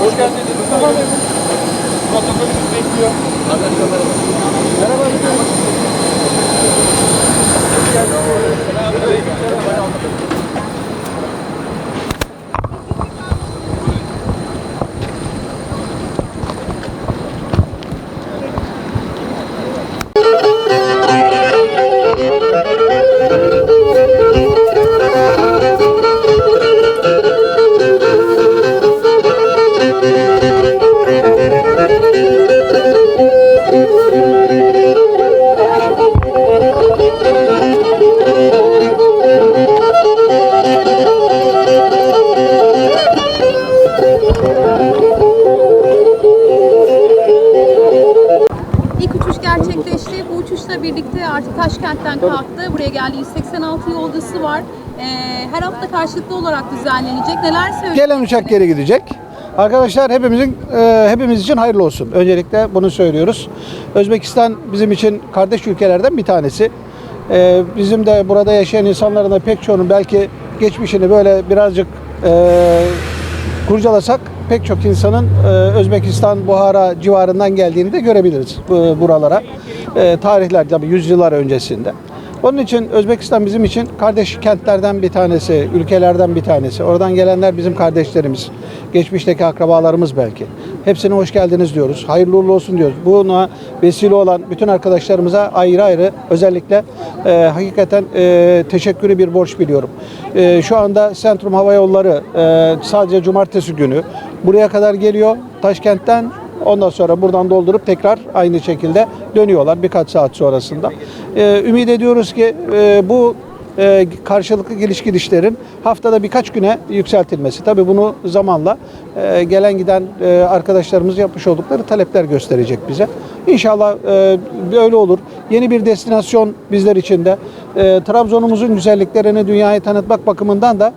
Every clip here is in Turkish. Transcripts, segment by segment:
Hoş geldiniz. Vatandaşımız bekliyor. Arkadaşlar merhaba. Geldi. 186 yolcusu var. Ee, her hafta karşılıklı olarak düzenlenecek. Neler söyleyeceksiniz? Gelen uçak geri gidecek. Arkadaşlar hepimizin e, hepimiz için hayırlı olsun. Öncelikle bunu söylüyoruz. Özbekistan bizim için kardeş ülkelerden bir tanesi. E, bizim de burada yaşayan insanların da pek çoğunun belki geçmişini böyle birazcık e, kurcalasak pek çok insanın e, Özbekistan, Buhara civarından geldiğini de görebiliriz bu, buralara. E, tarihler tabii yüzyıllar öncesinde. Onun için Özbekistan bizim için kardeş kentlerden bir tanesi, ülkelerden bir tanesi. Oradan gelenler bizim kardeşlerimiz. Geçmişteki akrabalarımız belki. Hepsine hoş geldiniz diyoruz. Hayırlı uğurlu olsun diyoruz. Buna vesile olan bütün arkadaşlarımıza ayrı ayrı özellikle e, hakikaten e, teşekkürü bir borç biliyorum. E, şu anda Sentrum Hava Yolları e, sadece cumartesi günü buraya kadar geliyor. Taşkent'ten Ondan sonra buradan doldurup tekrar aynı şekilde dönüyorlar birkaç saat sonrasında. Ee, ümit ediyoruz ki e, bu e, karşılıklı geliş gidişlerin haftada birkaç güne yükseltilmesi. Tabii bunu zamanla e, gelen giden e, arkadaşlarımız yapmış oldukları talepler gösterecek bize. İnşallah e, öyle olur. Yeni bir destinasyon bizler için de. E, Trabzon'umuzun güzelliklerini dünyaya tanıtmak bakımından da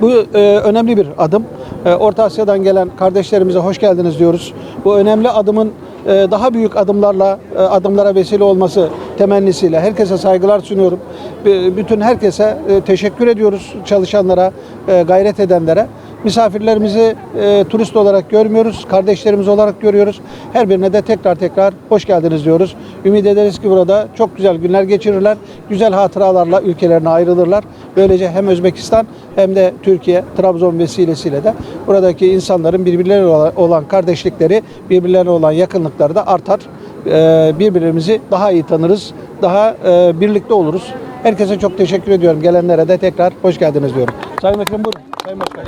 bu e, önemli bir adım. E, Orta Asya'dan gelen kardeşlerimize hoş geldiniz diyoruz. Bu önemli adımın e, daha büyük adımlarla e, adımlara vesile olması temennisiyle herkese saygılar sunuyorum. B- bütün herkese e, teşekkür ediyoruz çalışanlara, e, gayret edenlere. Misafirlerimizi e, turist olarak görmüyoruz, kardeşlerimiz olarak görüyoruz. Her birine de tekrar tekrar hoş geldiniz diyoruz. Ümit ederiz ki burada çok güzel günler geçirirler, güzel hatıralarla ülkelerine ayrılırlar. Böylece hem Özbekistan hem de Türkiye, Trabzon vesilesiyle de buradaki insanların birbirlerine olan- kardeşlikleri, birbirlerine olan yakınlıkları da artar. E, birbirimizi daha iyi tanırız, daha e, birlikte oluruz. Herkese çok teşekkür ediyorum. Gelenlere de tekrar hoş geldiniz diyorum. Sayın Ekrem buyurun. Sayın Başkan.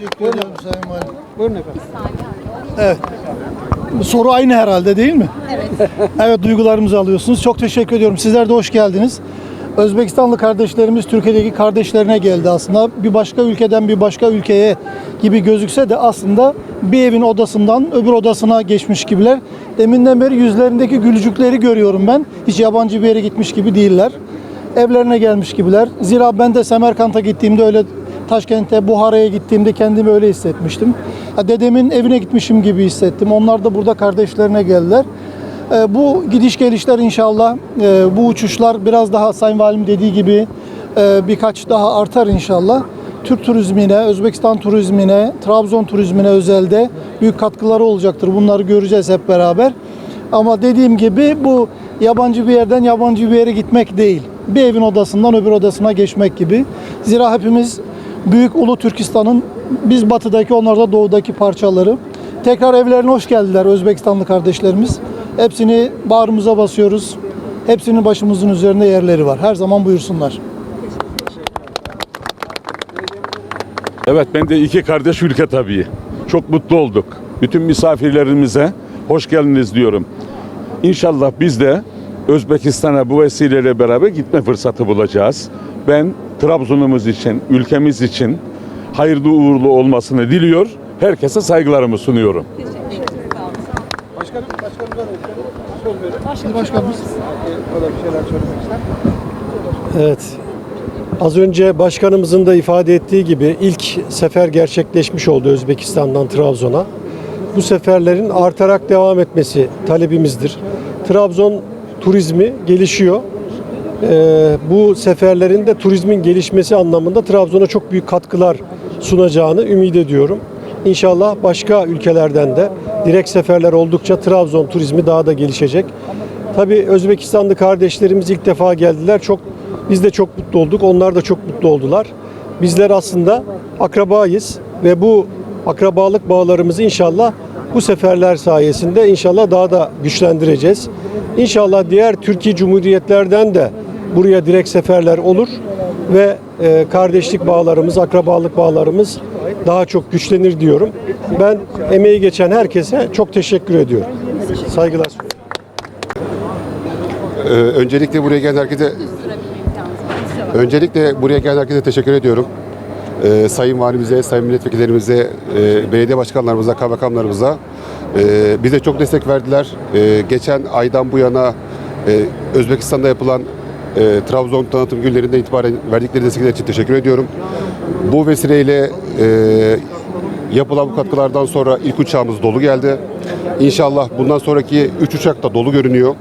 Teşekkür ediyorum Sayın Valim. Buyurun efendim. Soru aynı herhalde değil mi? Evet. evet duygularımızı alıyorsunuz. Çok teşekkür ediyorum. Sizler de hoş geldiniz. Özbekistanlı kardeşlerimiz Türkiye'deki kardeşlerine geldi aslında. Bir başka ülkeden bir başka ülkeye gibi gözükse de aslında bir evin odasından öbür odasına geçmiş gibiler. Deminden beri yüzlerindeki gülücükleri görüyorum ben. Hiç yabancı bir yere gitmiş gibi değiller. Evlerine gelmiş gibiler. Zira ben de Semerkant'a gittiğimde öyle Taşkent'e, Buhara'ya gittiğimde kendimi öyle hissetmiştim. Dedemin evine gitmişim gibi hissettim. Onlar da burada kardeşlerine geldiler. Ee, bu gidiş gelişler inşallah, e, bu uçuşlar biraz daha Sayın Valim dediği gibi e, birkaç daha artar inşallah. Türk turizmine, Özbekistan turizmine, Trabzon turizmine özelde büyük katkıları olacaktır. Bunları göreceğiz hep beraber. Ama dediğim gibi bu yabancı bir yerden yabancı bir yere gitmek değil. Bir evin odasından öbür odasına geçmek gibi. Zira hepimiz Büyük Ulu Türkistan'ın biz batıdaki onlar da doğudaki parçaları. Tekrar evlerine hoş geldiler Özbekistanlı kardeşlerimiz. Hepsini bağrımıza basıyoruz. Hepsinin başımızın üzerinde yerleri var. Her zaman buyursunlar. Evet ben de iki kardeş ülke tabii. Çok mutlu olduk. Bütün misafirlerimize hoş geldiniz diyorum. İnşallah biz de Özbekistan'a bu vesileyle beraber gitme fırsatı bulacağız. Ben Trabzon'umuz için, ülkemiz için hayırlı uğurlu olmasını diliyor. Herkese saygılarımı sunuyorum. Başkanım, başkanımıza da söz veriyorum. Şimdi başkanımız. O da bir şeyler söylemek ister. Evet. Az önce başkanımızın da ifade ettiği gibi ilk sefer gerçekleşmiş oldu Özbekistan'dan Trabzon'a. Bu seferlerin artarak devam etmesi talebimizdir. Trabzon turizmi gelişiyor. Ee, bu seferlerin de turizmin gelişmesi anlamında Trabzon'a çok büyük katkılar sunacağını ümit ediyorum. İnşallah başka ülkelerden de direkt seferler oldukça Trabzon turizmi daha da gelişecek. Tabii Özbekistanlı kardeşlerimiz ilk defa geldiler. Çok biz de çok mutlu olduk. Onlar da çok mutlu oldular. Bizler aslında akrabayız ve bu akrabalık bağlarımızı inşallah bu seferler sayesinde inşallah daha da güçlendireceğiz. İnşallah diğer Türkiye Cumhuriyetlerden de buraya direkt seferler olur ve e, kardeşlik bağlarımız, akrabalık bağlarımız daha çok güçlenir diyorum. Ben emeği geçen herkese çok teşekkür ediyorum. Saygılar. Ee, öncelikle buraya gelen herkese öncelikle buraya gelen herkese teşekkür ediyorum. e, Sayın Valimize, Sayın Milletvekillerimize, e, belediye başkanlarımıza, kaymakamlarımıza e, bize çok destek verdiler. E, geçen aydan bu yana e, Özbekistan'da yapılan e, Trabzon tanıtım günlerinden itibaren verdikleri destekler için teşekkür ediyorum. Bu vesileyle e, yapılan bu katkılardan sonra ilk uçağımız dolu geldi. İnşallah bundan sonraki 3 uçak da dolu görünüyor.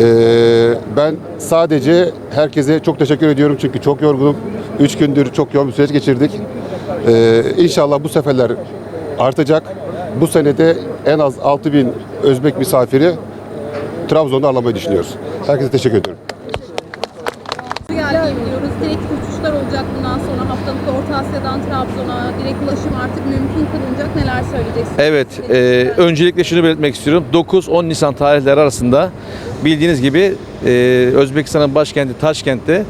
Ee, ben sadece herkese çok teşekkür ediyorum çünkü çok yorgunum. 3 gündür çok yoğun bir süreç geçirdik. Ee, inşallah bu seferler artacak. Bu senede en az 6000 Özbek misafiri Trabzon'da ağırlamayı düşünüyoruz. Herkese teşekkür ediyorum. geldiği biliyoruz. Direkt uçuşlar olacak bundan sonra haftalık Orta Asya'dan Trabzon'a direkt ulaşım artık mümkün kılınacak. Neler söyleyeceksiniz? Evet, e, öncelikle şunu belirtmek istiyorum. 9-10 Nisan tarihleri arasında bildiğiniz gibi e, Özbekistan'ın başkenti Taşkent'te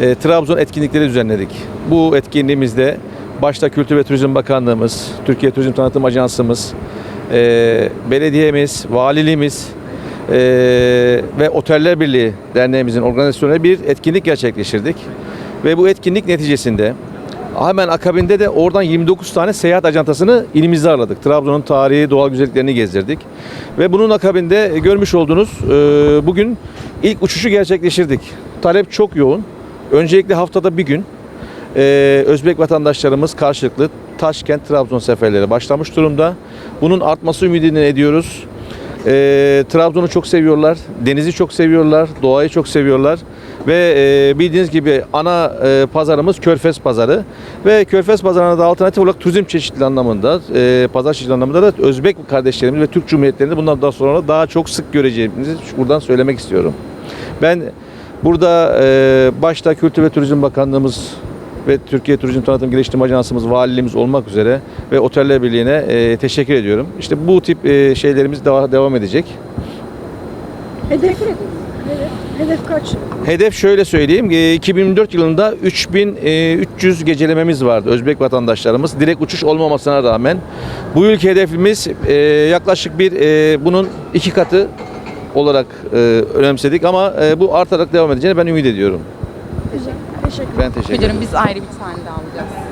e, Trabzon etkinlikleri düzenledik. Bu etkinliğimizde başta Kültür ve Turizm Bakanlığımız, Türkiye Turizm Tanıtım Ajansımız, e, belediyemiz, valiliğimiz e, ve Oteller Birliği Derneğimizin organizasyonuyla bir etkinlik gerçekleştirdik. Ve bu etkinlik neticesinde Hemen akabinde de oradan 29 tane seyahat ajantasını ilimizde ağırladık. Trabzon'un tarihi, doğal güzelliklerini gezdirdik. Ve bunun akabinde görmüş olduğunuz e, bugün ilk uçuşu gerçekleştirdik. Talep çok yoğun. Öncelikle haftada bir gün e, Özbek vatandaşlarımız karşılıklı Taşkent Trabzon seferleri başlamış durumda. Bunun artması ümidini ediyoruz. E, Trabzon'u çok seviyorlar, denizi çok seviyorlar, doğayı çok seviyorlar ve e, bildiğiniz gibi ana e, pazarımız Körfez Pazarı ve Körfez Pazarına da alternatif olarak turizm çeşitli anlamında, e, pazar çeşitli anlamında da Özbek kardeşlerimiz ve Türk Cumhuriyetlerini bundan daha sonra daha çok sık göreceğimizi buradan söylemek istiyorum. Ben burada e, başta Kültür ve Turizm Bakanlığımız ve Türkiye Turizm Tanıtım Geliştirme Ajansımız, valiliğimiz olmak üzere ve Oteller Birliği'ne e, teşekkür ediyorum. İşte bu tip e, şeylerimiz daha devam edecek. Hedef, hedef kaç? Hedef şöyle söyleyeyim. e, 2024 yılında 3300 gecelememiz vardı Özbek vatandaşlarımız. Direkt uçuş olmamasına rağmen. Bu ülke hedefimiz e, yaklaşık bir e, bunun iki katı olarak e, önemsedik ama e, bu artarak devam edeceğini ben ümit ediyorum. Güzel. Teşekkür Ben teşekkür ederim. Müdürüm biz ayrı bir tane de alacağız.